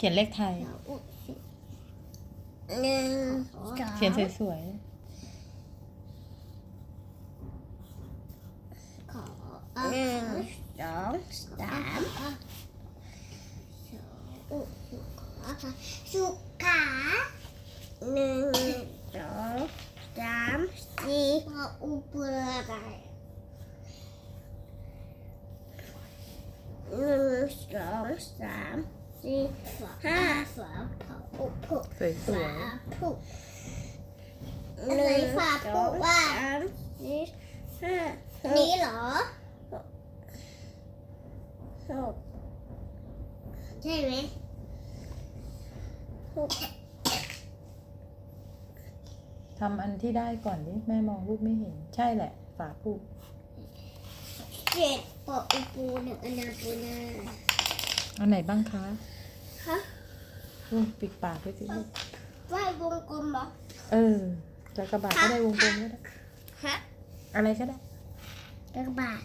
เขียนเลขไทย หนึ่งสองเขียนสวยขอหนึ่งสองสามสุขาหนึ่งสองสามสี่พออุปอะไรหนึ่งสองสาม สี่ห้าฝาผาอุสวยฝาผุหนึ่งฝาผุว่าสามสี่ห้านี้เหรอหกใช่ไหมหกทำอันที่ได้ก่อนดิแม่มองรูปไม่เห็น ใช่แหละ ฝาปูเจ็ดปออุปูหนึ่งอนาปูนา อันไหนบ้างคะฮะลูกปิดปากด้วยสิลูกว่าวงกลมเหรอเออจะกระบาดก็ได้วงกลมก็ได้ฮะอะไรก็ได้ กระบาด